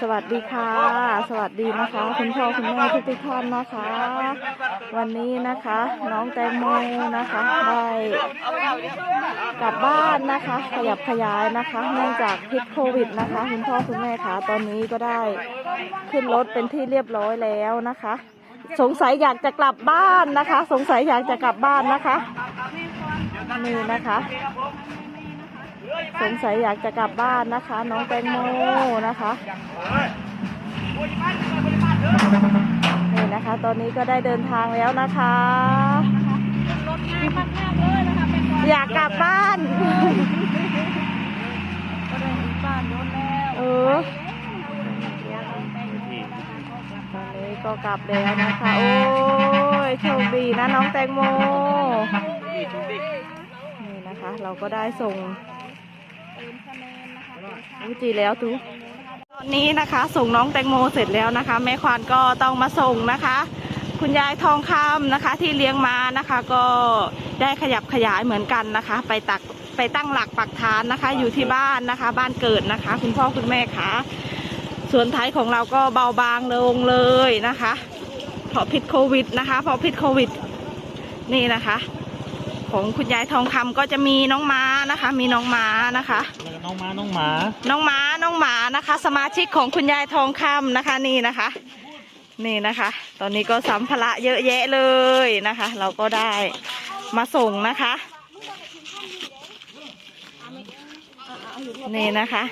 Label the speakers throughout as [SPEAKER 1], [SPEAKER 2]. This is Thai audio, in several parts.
[SPEAKER 1] สวัสดีค่ะ สวัสดีนะคะคุณพ่อคุณแม่ทุกทุกๆท่านนะคะ วันนี้นะคะ น้องแตงโมนะคะได้กลับบ้านนะคะ ขยับขยายนะคะเนื่องจากพิษโควิดนะคะ คุณพ่อคุณแม่คะตอนนี้ก็ได้ขึ้นรถเป็นที่เรียบร้อยแล้วนะคะ สงสัยอยากจะกลับบ้านนะคะ สงสัยอยากจะกลับบ้านนะคะนี่นะคะ สงสัยอยากจะกลับบ้านนะคะ น้องแตงโมนะคะนี่นะคะ ตอนนี้ก็ได้เดินทางแล้วนะคะอยากกลับบ้าน
[SPEAKER 2] ก็ได้ถึงบ้านโดนแล้ว
[SPEAKER 1] เออตอนนี้ก็กลับแล้วนะคะ โอ้ยโชคดีนะน้องแตงโมนี่นะคะ เราก็ได้ส่ง รู้จีแล้วทุกตอนนี้นะคะ ส่งน้องแตงโมเสร็จแล้วนะคะ แม่ควานก็ต้องมาส่งนะคะ คุณยายทองคำนะคะ ที่เลี้ยงมานะคะ ก็ได้ขยับขยายเหมือนกันนะคะ ไปตักไปตั้งหลักปักฐานนะคะ อยู่ที่บ้านนะคะ บ้านเกิดนะคะ คุณพ่อคุณแม่คะส่วนท้ายของเราก็เบาบางลงเลยนะคะเพราะพิษโควิดนะคะเพราะพิษโควิด นี่นะคะ ของคุณยายทองคำก็จะมีน้องม้านะคะ มีน้องม้านะคะ
[SPEAKER 3] แล้วก็น้องหมาน้องหมา
[SPEAKER 1] น้องหมาน้องหมานะคะ สมาชิกของคุณยายทองคำนะคะนี่นะคะ นี่นะคะ ตอนนี้ก็สัมภาระเยอะแยะเลยนะคะ เราก็ได้มาส่งนะคะ นี่นะคะ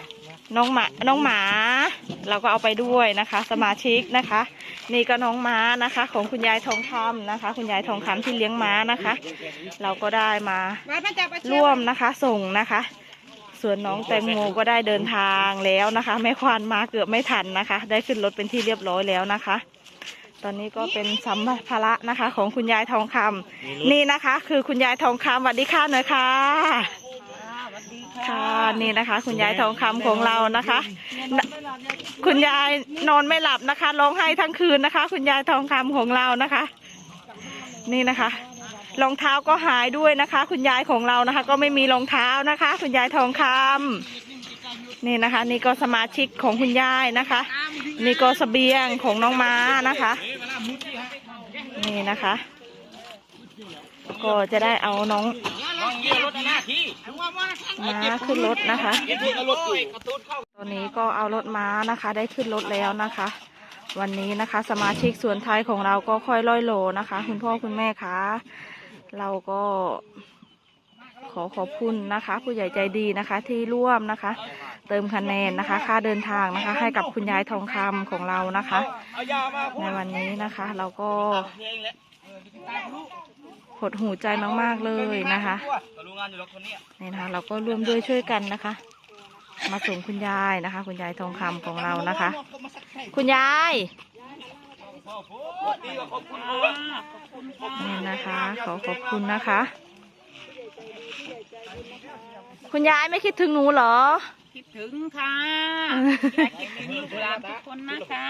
[SPEAKER 1] น้องหมาน้องหมา เราก็เอาไปด้วยนะคะ สมาชิกนะคะ นี่ก็น้องม้านะคะ ของคุณยายทองคำนะคะ คุณยายทองคำที่เลี้ยงม้านะคะ เราก็ได้มา
[SPEAKER 2] ร่
[SPEAKER 1] วมนะคะ ส่งนะคะ ส่วนน้องแตงโมก็ได้เดินทางแล้วนะคะ แม่ควานมาเกือบไม่ทันนะคะ ได้ขึ้นรถเป็นที่เรียบร้อยแล้วนะคะ ตอนนี้ก็เป็นสัมภาระนะคะ ของคุณยายทองคำนี่นะคะ คือคุณยายทองคำสวัสดีค่ะหน่อยค่ะ นี่นะคะ คุณยายทองคำของเรานะคะคุณยายนอนไม่หลับนะคะร้องไห้ทั้งคืนนะคะ คุณยายทองคำของเรานะคะ นี่นะคะรองเท้าก็หายด้วยนะคะ คุณยายของเรานะคะ ก็ไม่มีรองเท้านะคะ คุณยายทองคำนี่นะคะ นี่ก็สมาชิกของคุณยายนะคะ นี่ก็เสบียงของน้องม้านะคะ นี่นะคะ ก็จะได้เอาน้อง ม้าขึ้นรถนะคะ ตอนนี้ก็เอารถม้านะคะ ได้ขึ้นรถแล้วนะคะ วันนี้นะคะ สมาชิกส่วนไทยของเราก็ค่อยล่อยโลนะคะ คุณพ่อคุณแม่คะเราก็ขอขอบคุณนะคะ ผู้ใหญ่ใจดีนะคะ ที่ร่วมนะคะ เติมคะแนนนะคะ ค่าเดินทางนะคะ ให้กับคุณยายทองคำของเรานะคะ ในวันนี้นะคะ เราก็ห ดหูใจมากๆเลยนะคะนี่นะคะ เราก็ร่วมด้วยช่วยกันนะคะ มาส่งคุณยายนะคะ คุณยายทองคำของเรานะคะ คุณยายนี่นะคะ ขอขอบคุณนะคะ คุณยายไม่คิดถึงหนูเหรอ
[SPEAKER 2] คิดถึงค่ะคิดถึงลูกหลานทุกคนนะคะ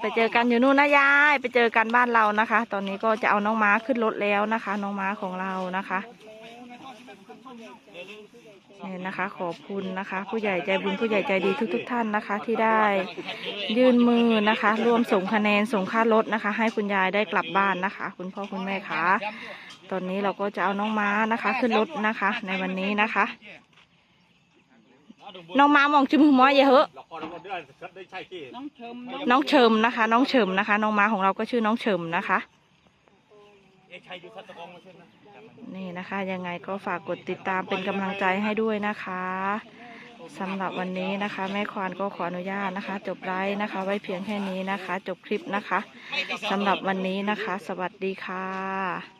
[SPEAKER 1] ไปเจอกันอยู่นู่นนะยาย ไปเจอกันบ้านเรานะคะ ตอนนี้ก็จะเอาน้องม้าขึ้นรถแล้วนะคะ น้องม้าของเรานะคะเนี่ยนะคะ ขอบคุณนะคะ ผู้ใหญ่ใจบุญผู้ใหญ่ใจดีทุกๆท่านนะคะ ที่ได้ยื่นมือนะคะ ร่วมส่งคะแนนส่งค่ารถนะคะ ให้คุณยายได้กลับบ้านนะคะ คุณพ่อคุณแม่คะตอนนี้เราก็จะเอาน้องม้านะคะ ขึ้นรถนะคะ ในวันนี้นะคะ น้องม้ามองจุ่มหัวอย่าเหอะ
[SPEAKER 2] น้องเชิม
[SPEAKER 1] น้องเฉิมนะคะ น้องเฉิมนะคะ น้องม้าของเราก็ชื่อน้องเฉิมนะคะนี่นะคะ ยังไงก็ฝากกดติดตามเป็นกำลังใจให้ด้วยนะคะสำหรับวันนี้นะคะ แม่ควานก็ขออนุญาตนะคะ จบไลฟ์นะคะ ไว้เพียงแค่นี้นะคะ จบคลิปนะคะสำหรับวันนี้นะคะ สวัสดีค่ะ